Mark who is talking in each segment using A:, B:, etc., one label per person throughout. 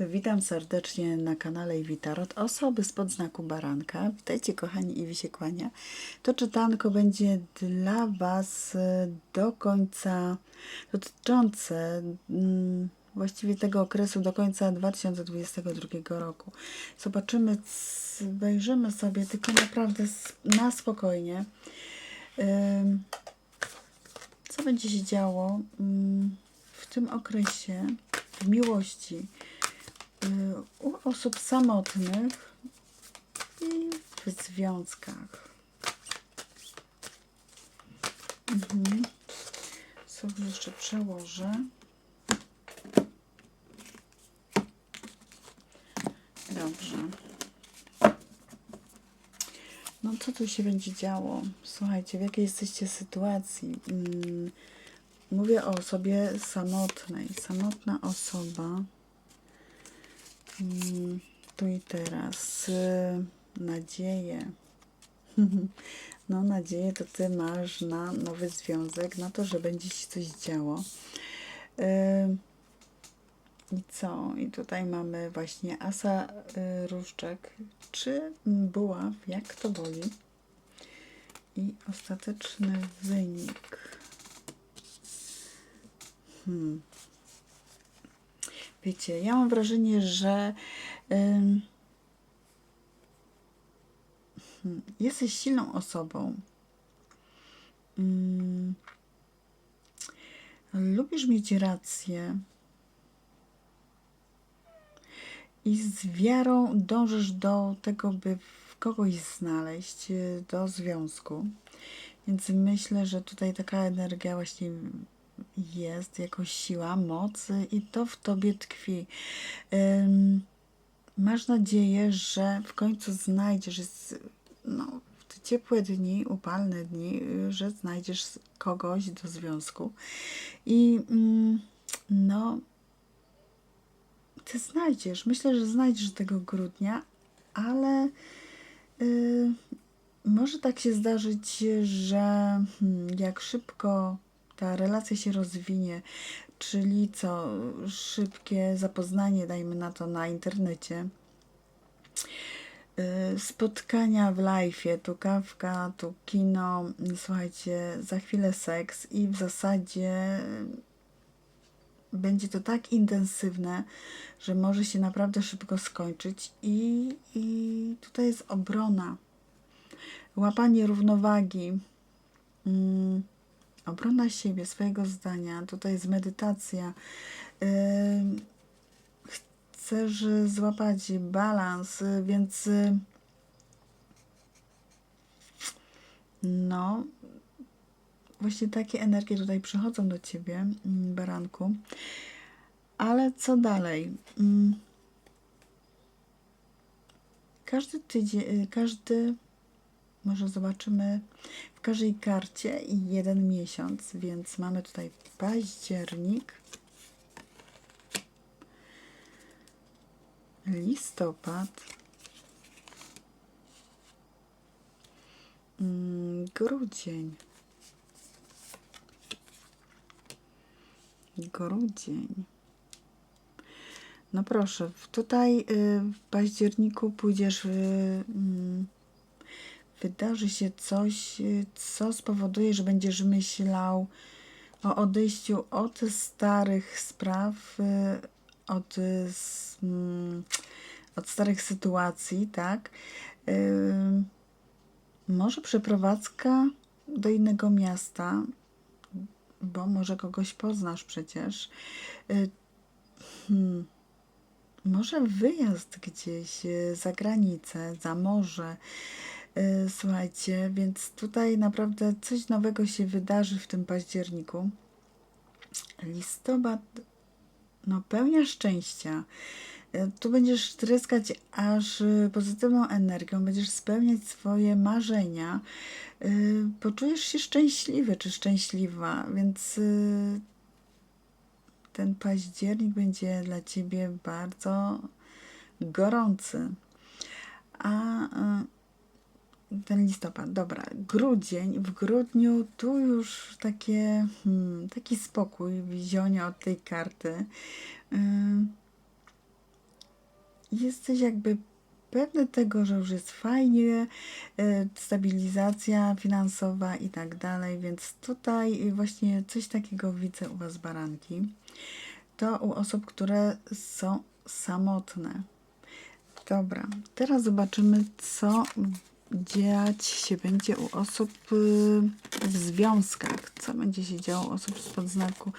A: Witam serdecznie na kanale Iwitarot. Osoby spod znaku baranka. Witajcie kochani i się kłania. To czytanko będzie dla Was e, do końca, dotyczące mm, właściwie tego okresu do końca 2022 roku. Zobaczymy, wejrzymy sobie tylko naprawdę na spokojnie. Co będzie się działo mm, w tym okresie w miłości u osób samotnych i w związkach. Mhm. Sobie jeszcze przełożę. Dobrze. No co tu się będzie działo? Słuchajcie, w jakiej jesteście sytuacji? Mm, Mówię o osobie samotnej. Samotna osoba. Mm, Tu i teraz. y, Nadzieję. No, nadzieję to ty masz na nowy związek, na to, że będzie się coś działo. Y, I co? I tutaj mamy właśnie asa y, różdżek, czy buław, jak to woli. I ostateczny wynik. Hmm. Wiecie, ja mam wrażenie, że hmm, jesteś silną osobą. Ym, lubisz mieć rację. I z wiarą dążysz do tego, by kogoś znaleźć, y, do związku. Więc myślę, że tutaj taka energia właśnie jest, jakoś siła, moc i to w tobie tkwi. Masz nadzieję, że w końcu znajdziesz, no, w te ciepłe dni, upalne dni, y, że znajdziesz kogoś do związku. I mm, no, ty znajdziesz. Myślę, że znajdziesz tego grudnia, ale y, może tak się zdarzyć, że hmm, jak szybko ta relacja się rozwinie, czyli co, szybkie zapoznanie, dajmy na to na internecie, y, spotkania w live'ie, tu kawka, tu kino, słuchajcie, za chwilę seks i w zasadzie będzie to tak intensywne, że może się naprawdę szybko skończyć i, i tutaj jest obrona, łapanie równowagi, mm, obrona siebie, swojego zdania, tutaj jest medytacja. Chcesz złapać balans, więc no, właśnie takie energie tutaj przychodzą do ciebie, baranku. Ale co dalej? Każdy tydzień, y, każdy, może zobaczymy każdej karcie i jeden miesiąc, więc mamy tutaj październik, listopad, mm, grudzień, grudzień. No proszę, w- tutaj y, w październiku pójdziesz, y, mm, wydarzy się coś, y, co spowoduje, że będziesz myślał o odejściu od starych spraw, y, od, y, mm, od starych sytuacji, tak? Może przeprowadzka do innego miasta, bo może kogoś poznasz przecież. Hmm. Może wyjazd gdzieś za granicę, za morze. Y, Słuchajcie, więc tutaj naprawdę coś nowego się wydarzy w tym październiku. Listopad, no pełnia szczęścia. Y, Tu będziesz tryskać aż y, pozytywną energią, będziesz spełniać swoje marzenia. Poczujesz się szczęśliwy czy szczęśliwa, więc ten październik będzie dla ciebie bardzo gorący. A ten listopad, dobra, grudzień, w grudniu tu już takie, hmm, taki spokój, wizionia od tej karty. Y, jesteś jakby pewny tego, że już jest fajnie, e, stabilizacja finansowa i tak dalej, więc tutaj właśnie coś takiego widzę u Was baranki. To u osób, które są samotne. Dobra, teraz zobaczymy, co dziać się będzie u osób y, w związkach. Co będzie się działo u osób spod znaku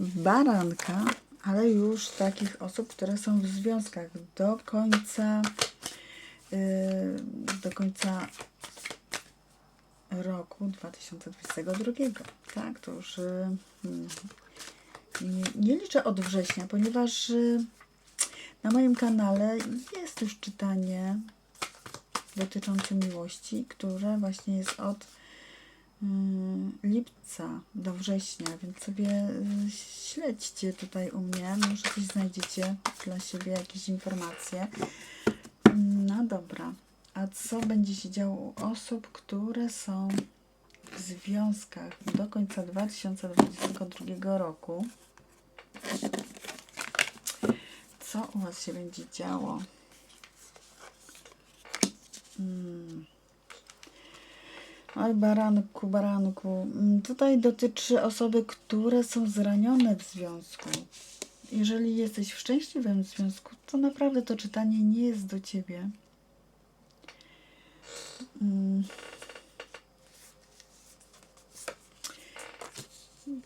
A: baranka, ale już takich osób, które są w związkach do końca y, do końca roku 2022. Tak, to już y, nie, nie liczę od września, ponieważ na moim kanale jest już czytanie dotyczące miłości, które właśnie jest od mm, lipca do września, więc sobie y, śledźcie tutaj u mnie, może coś znajdziecie dla siebie, jakieś informacje. No dobra, a co będzie się działo u osób, które są w związkach do końca 2022 roku? Co u Was się będzie działo? Hmm. Oj, baranku, baranku. Mm, Tutaj dotyczy osoby, które są zranione w związku. Jeżeli jesteś w szczęśliwym związku, to naprawdę to czytanie nie jest do ciebie. Mm.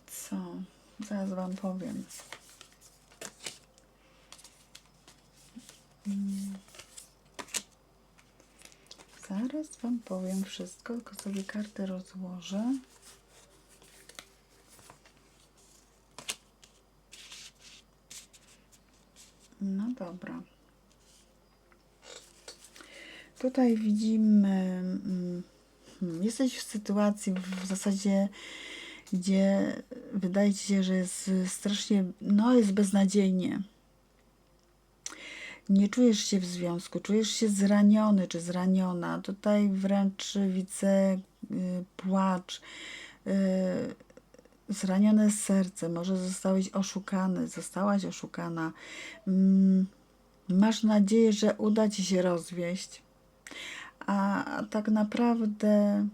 A: Co? Zaraz wam powiem. Mm. Zaraz wam powiem wszystko, tylko sobie karty rozłożę. No dobra. Tutaj widzimy, mm, hmm, jesteś w sytuacji w zasadzie, gdzie wydaje ci się, że jest strasznie, no jest beznadziejnie. Nie czujesz się w związku, czujesz się zraniony czy zraniona. Tutaj wręcz widzę y, płacz, y, zranione serce, może zostałeś oszukany, zostałaś oszukana. Mm, masz nadzieję, że uda ci się rozwieść, a, tak naprawdę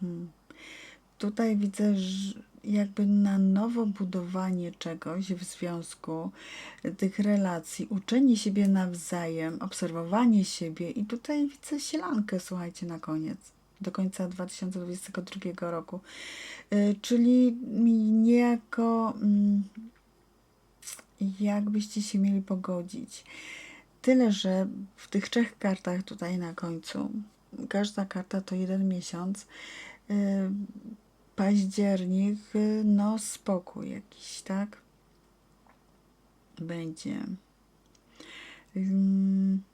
A: hmm, tutaj widzę, że jakby na nowo budowanie czegoś w związku, tych relacji, uczenie siebie nawzajem, obserwowanie siebie i tutaj widzę sielankę, słuchajcie, na koniec do końca 2022 roku. Y, Czyli niejako mm, jakbyście się mieli pogodzić. Tyle, że w tych trzech kartach tutaj na końcu, każda karta to jeden miesiąc. Październik, y, no spokój jakiś, tak? Będzie.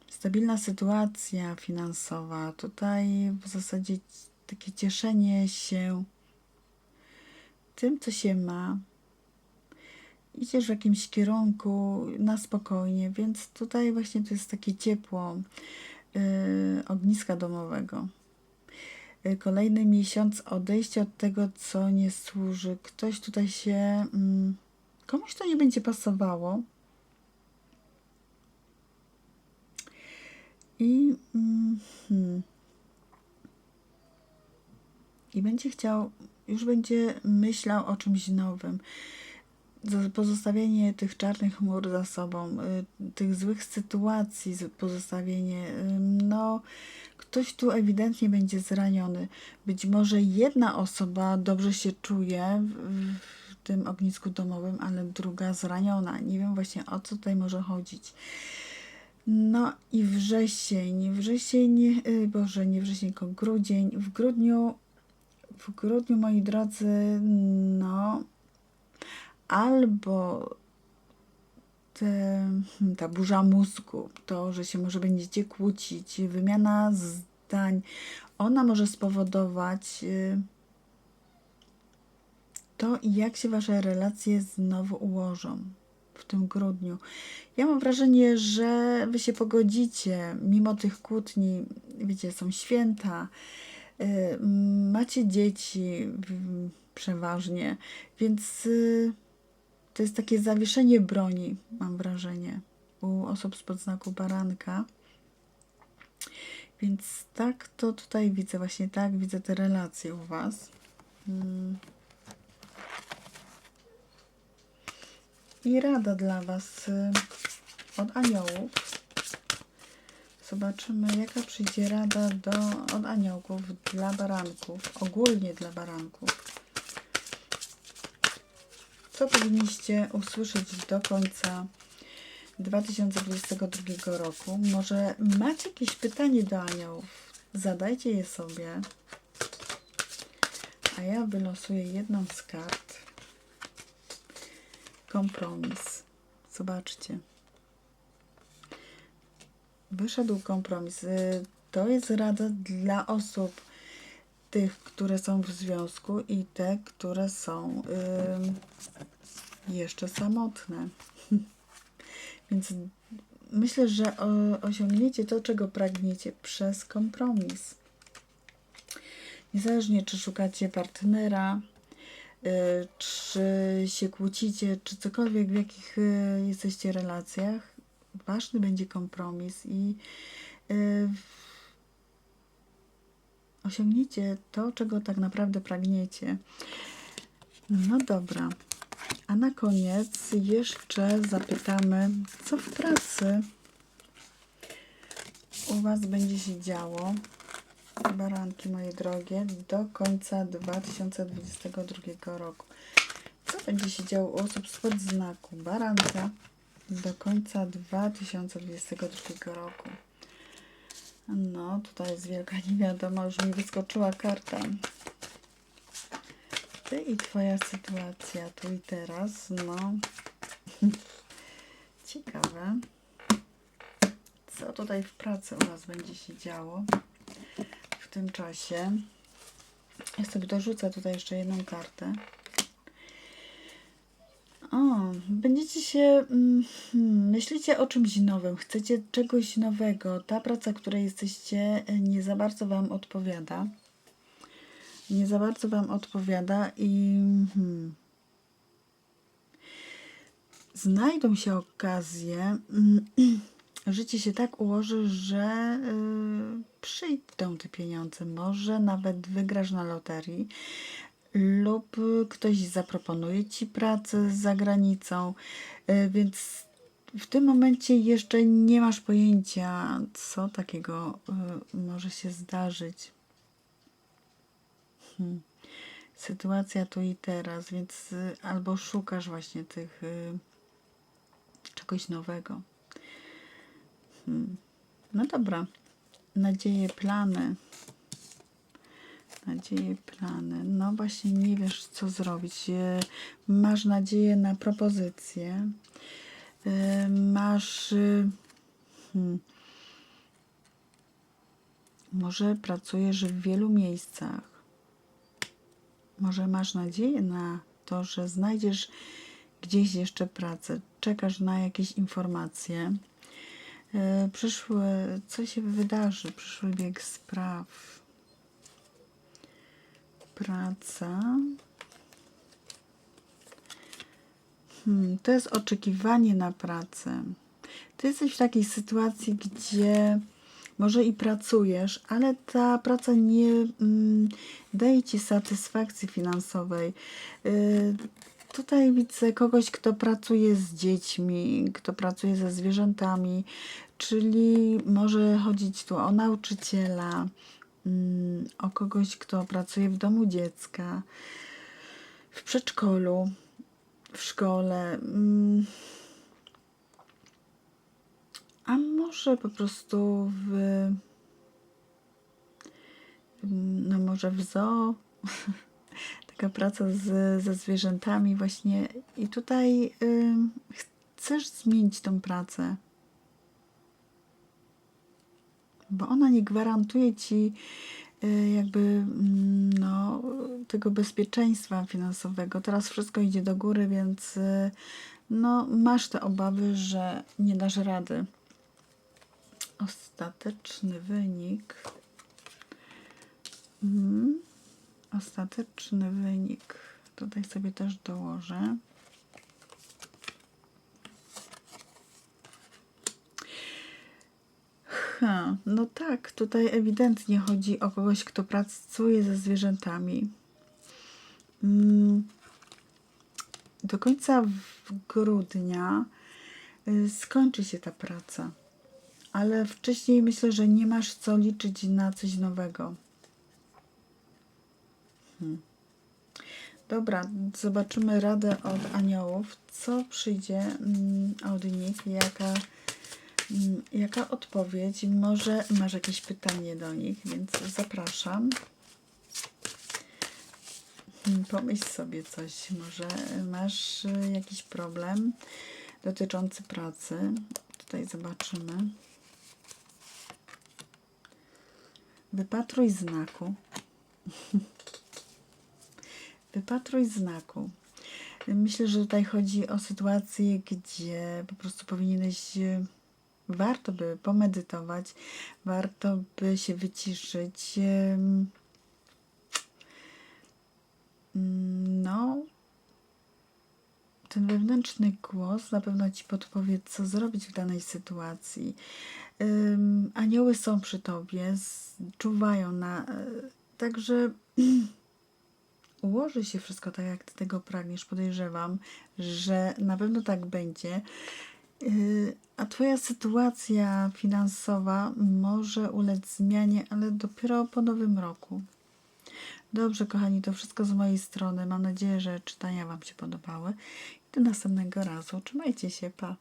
A: Stabilna sytuacja finansowa. Tutaj w zasadzie takie cieszenie się tym, co się ma. Idziesz w jakimś kierunku na spokojnie, więc tutaj właśnie to jest takie ciepło yy, ogniska domowego. Yy, Kolejny miesiąc odejście od tego, co nie służy. Ktoś tutaj się. Mm, komuś to nie będzie pasowało. I, mm, hmm, I będzie chciał, już będzie myślał o czymś nowym. Pozostawienie tych czarnych chmur za sobą, y, tych złych sytuacji, pozostawienie, y, no, ktoś tu ewidentnie będzie zraniony. Być może jedna osoba dobrze się czuje w, w tym ognisku domowym, ale druga zraniona. Nie wiem właśnie o co tutaj może chodzić. No i wrzesień, wrzesień, y, Boże, nie wrzesień, tylko grudzień. W grudniu, w grudniu, moi drodzy, no, albo te, hmm, ta burza mózgu, to, że się może będziecie kłócić, wymiana zdań, ona może spowodować y, to, jak się wasze relacje znowu ułożą w tym grudniu. Ja mam wrażenie, że wy się pogodzicie, mimo tych kłótni, wiecie, są święta, y, macie dzieci przeważnie, więc y, to jest takie zawieszenie broni, mam wrażenie, u osób z podznaku baranka. Więc tak to tutaj widzę, właśnie tak widzę te relacje u Was. Mm. I rada dla Was y, od aniołów. Zobaczymy, jaka przyjdzie rada do, od aniołków dla baranków, ogólnie dla baranków. Co powinniście usłyszeć do końca 2022 roku? Może macie jakieś pytanie do aniołów? Zadajcie je sobie. A ja wylosuję jedną z kart. Kompromis. Zobaczcie. Wyszedł kompromis. Y, To jest rada dla osób tych, które są w związku i te, które są ym, jeszcze samotne. Więc myślę, że o, osiągniecie to, czego pragniecie przez kompromis. Niezależnie, czy szukacie partnera, y, czy się kłócicie, czy cokolwiek, w jakich y, jesteście relacjach, ważny będzie kompromis i osiągniecie to, czego tak naprawdę pragniecie. No dobra. A na koniec jeszcze zapytamy, co w pracy u Was będzie się działo, baranki moje drogie, do końca 2022 roku. Co będzie się działo u osób spod znaku baranka do końca 2022 roku? No, tutaj jest wielka niewiadoma, już mi wyskoczyła karta. Ty i twoja sytuacja tu i teraz, no. Ciekawe. Co tutaj w pracy u Was będzie się działo w tym czasie? Ja sobie dorzucę tutaj jeszcze jedną kartę. O, będziecie się. mm, hmm, Myślicie o czymś nowym, chcecie czegoś nowego. Ta praca, której jesteście, e, nie za bardzo Wam odpowiada. Nie za bardzo Wam odpowiada i. Hmm, znajdą się okazje. mm, Życie się tak ułoży, że y, przyjdą te pieniądze. Może nawet wygrasz na loterii lub ktoś zaproponuje ci pracę za granicą, y, więc w tym momencie jeszcze nie masz pojęcia, co takiego y, może się zdarzyć. Hmm. Sytuacja tu i teraz, więc y, albo szukasz właśnie tych y, czegoś nowego. Hmm. No dobra. Nadzieje, plany. Nadzieje, plany. No właśnie nie wiesz, co zrobić. E, Masz nadzieję na propozycję. E, Masz. y, Hmm, może pracujesz w wielu miejscach. Może masz nadzieję na to, że znajdziesz gdzieś jeszcze pracę. Czekasz na jakieś informacje. E, Przyszły, co się wydarzy? Przyszły bieg spraw. Praca. Hmm, to jest oczekiwanie na pracę. Ty jesteś w takiej sytuacji, gdzie może i pracujesz, ale ta praca nie mm, daje ci satysfakcji finansowej. Y, tutaj widzę kogoś, kto pracuje z dziećmi, kto pracuje ze zwierzętami, czyli może chodzić tu o nauczyciela, mm, o kogoś, kto pracuje w domu dziecka, w przedszkolu, w szkole. A może po prostu w. No, może w zoo. Taka praca z, ze zwierzętami, właśnie. I tutaj ym, chcesz zmienić tą pracę. Bo ona nie gwarantuje ci y, jakby mm, no, tego bezpieczeństwa finansowego. Teraz wszystko idzie do góry, więc y, no, masz te obawy, że nie dasz rady ostateczny wynik. Mm. Ostateczny wynik. Tutaj sobie też dołożę. Ha, no tak, tutaj ewidentnie chodzi o kogoś, kto pracuje ze zwierzętami. Mm. Do końca grudnia y, skończy się ta praca ale wcześniej myślę, że nie masz co liczyć na coś nowego. Hmm. Dobra, zobaczymy radę od aniołów. Co przyjdzie mm, od nich? Jaka, mm, jaka odpowiedź? Może masz jakieś pytanie do nich, więc zapraszam. Mm, Pomyśl sobie coś. Może masz y, jakiś problem dotyczący pracy. Tutaj zobaczymy. Wypatruj znaku. Wypatruj znaku. Myślę, że tutaj chodzi o sytuację, gdzie po prostu powinieneś, e, warto by pomedytować, warto by się wyciszyć. mm, No, ten wewnętrzny głos na pewno ci podpowie, co zrobić w danej sytuacji. Anioły są przy tobie, czuwają na. e, Także ułoży się wszystko tak, jak ty tego pragniesz. Podejrzewam, że na pewno tak będzie. Yy, A twoja sytuacja finansowa może ulec zmianie, ale dopiero po nowym roku. Dobrze, kochani, to wszystko z mojej strony. Mam nadzieję, że czytania Wam się podobały. Do następnego razu. Trzymajcie się, pa.